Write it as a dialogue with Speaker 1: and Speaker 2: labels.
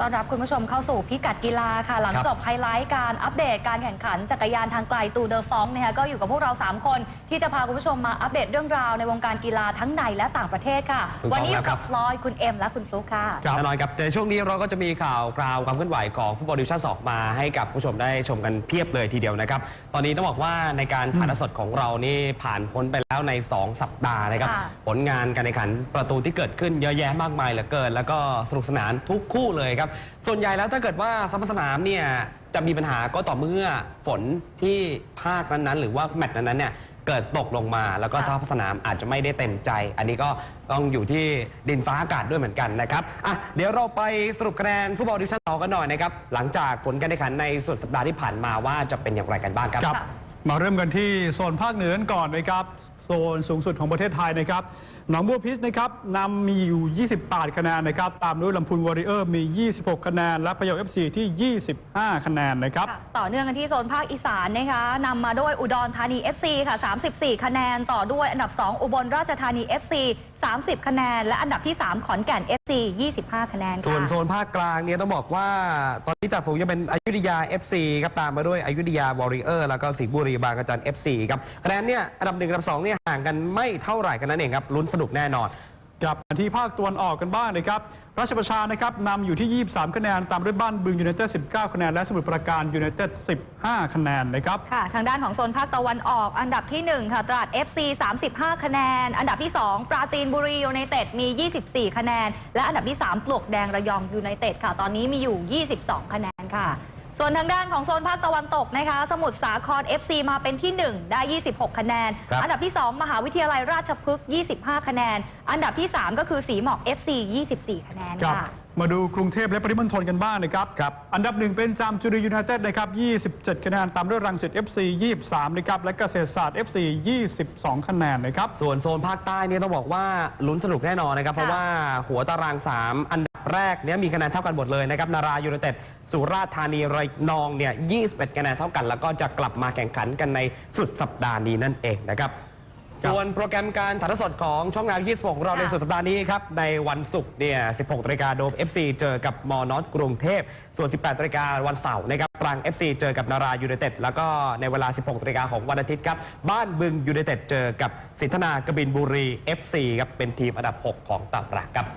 Speaker 1: ต้อนรับคุณผู้ชมเข้าสู่พิกัดกีฬาค่ะ หลัง
Speaker 2: ครับ
Speaker 1: จบไฮไลท์การอัปเดตการแข่งขันจักรยานทางไกลตูเดอฟองนะคะก็อยู่กับพวกเรา 3 คนที่จะพาคุณผู้ชมมาอัปเดตเรื่องราวในวงการกีฬาทั้งในและต่างประเทศค่ะ
Speaker 2: ถูกต้อง
Speaker 1: วันี้อยู่
Speaker 2: แล้วครั
Speaker 1: กับบพลอยคุณเอ็มและคุณฟลุ๊กค่ะ
Speaker 2: แน่นอนครับแต่ช่วงนี้เราก็จะมีข่าวคราวความเคลื่อนไหวของฟุตบอลดิวิชั่น2มาให้กับผู้ชมได้ชมกันเพียบเลยทีเดียวนะครับตอนนี้ต้องบอกว่าในการถ่ายทอดสดของเรานี่ผ่านพ้นไปแล้วใน 2 สัปดาห์นะครับ
Speaker 1: ค่ะ
Speaker 2: ผลงานการแข่งขันประตูที่เกิดขึ้นเยอะแยะมากมายเหลือเกิน แล้วก็สนุกสนานทุกคู่เลยครับส่วนใหญ่แล้วถ้าเกิดว่าสมสนามเนี่ยจะมีปัญหาก็ต่อเมื่อฝนที่ภาคนั้นๆ หรือว่าแมตช์นั้นๆเนี่ยเกิดตกลงมา แล้วก็สภาพสนามอาจจะไม่ได้เต็มใจ อันนี้ก็ต้องอยู่ที่ดินฟ้าอากาศด้วยเหมือนกันนะครับอะเดี๋ยวเราไปสรุปคะแนนฟุตบอลดิวิชั่น2กันหน่อยนะครับหลังจากผลการแข่งขันในสุดสัปดาห์ที่ผ่านมาว่าจะเป็นอย่างไรกันบ้างครับ
Speaker 3: มาเริ่มกันที่โซนภาคเหนือกันก่อนนะครับ โซนสูงสุดของประเทศไทยนะครับ หนองบัวพิษนะครับนำมีอยู่ 28 คะแนนนะครับ ตามด้วยลำพูนวอริเออร์มี 26 คะแนน และพะเยาเอฟซีที่ 25 คะแนนนะครับ
Speaker 1: ค่ะต่อเนื่องกันที่โซนภาคอีสานนะคะนำมาด้วยอุดรธานี FC ค่ะ 34 คะแนน ต่อด้วยอันดับ 2 อุบลราชธานี FC 30 คะแนน และอันดับที่ 3 ขอนแก่น FC 25 คะแนนค่ะ
Speaker 2: ส่วนโซนภาคกลางเนี่ยต้องบอกว่า ตอนนี้จากฝูงยังเป็นอยุธยา FC ครับตามมาด้วยอยุธยาวอริเออร์แล้วก็สิงห์บุรีบางกระจัน FC ครับคะแนนเนี่ยอันดับหนึ่งอันดับสองเนี่ย ห่างกันไม่เท่าไหร่กันนั่นเองครับลุ้นสนุกแน่นอน
Speaker 3: กลับมาที่ภาคตะวันออกกันบ้างนะครับ ราชประชานะครับนำอยู่ที่ 23 คะแนน ตามด้วยบ้านบึงยูไนเต็ด 19 คะแนน และสมุทรปราการยูไนเต็ด 15 คะแนนนะครับ
Speaker 1: ค่ะ ทางด้านของโซนภาคตะวันออก อันดับที่ 1 ค่ะ ตราด FC 35 คะแนน อันดับที่ 2 ปราจีนบุรียูไนเต็ด มี 24 คะแนน และอันดับที่ 3 ปลวกแดงระยองยูไนเต็ดค่ะ ตอนนี้มีอยู่ 22 คะแนนค่ะ ส่วนทางด้านของโซนภาคตะวันตกนะคะ สมุทรสาคร FC มาเป็นที่ 1 ได้ 26 คะแนน
Speaker 2: ครับ
Speaker 1: อันดับที่ 2 มหาวิทยาลัยราชพฤกษ์25 คะแนน อันดับที่ 3 ก็คือสีหมอก FC 24 คะแนน
Speaker 3: ครับ
Speaker 1: ค่ะ
Speaker 3: มาดูกรุงเทพและปริมณฑลกันบ้างนะครับ
Speaker 2: ครับ
Speaker 3: อันดับหนึ่งเป็นจามจุรียูไนเต็ดนะครับ 27 คะแนน ตามด้วยรังสิต FC 23 นะครับ และเกษตรศาสตร์ FC 22 คะแนนนะครับ
Speaker 2: ส่วนโซนภาคใต้เนี่ยต้องบอกว่าลุ้นสนุกแน่นอนนะครับ เพราะว่าหัวตาราง 3 อันดับ แรกเนี่ยมีคะแนนเท่ากันหมดเลยนะครับนารายูไนเต็ดสุราษฎร์ธานีระนองเนี่ย 21 คะแนนเท่ากัน แล้วก็จะกลับมาแข่งขันกันในสุดสัปดาห์นี้นั่นเองนะครับ
Speaker 3: ครับ
Speaker 2: ส่วนโปรแกรมการถ่ายทอดสดของช่องงาน26ของเรา
Speaker 1: ค่ะ
Speaker 2: ในสุดสัปดาห์นี้ครับ ในวันศุกร์เนี่ย 16นาฬิกาโดม FC เจอกับมอนอสกรุงเทพ ส่วน 18นาฬิกาวันเสาร์นะครับตรัง FC เจอกับนารายูไนเต็ด แล้วก็ในเวลา 16นาฬิกาของวันอาทิตย์ครับ บ้านบึงยูไนเต็ดเจอกับสิทธนากบินบุรี FC ครับเป็นทีมอันดับ 6 ของตารางครับ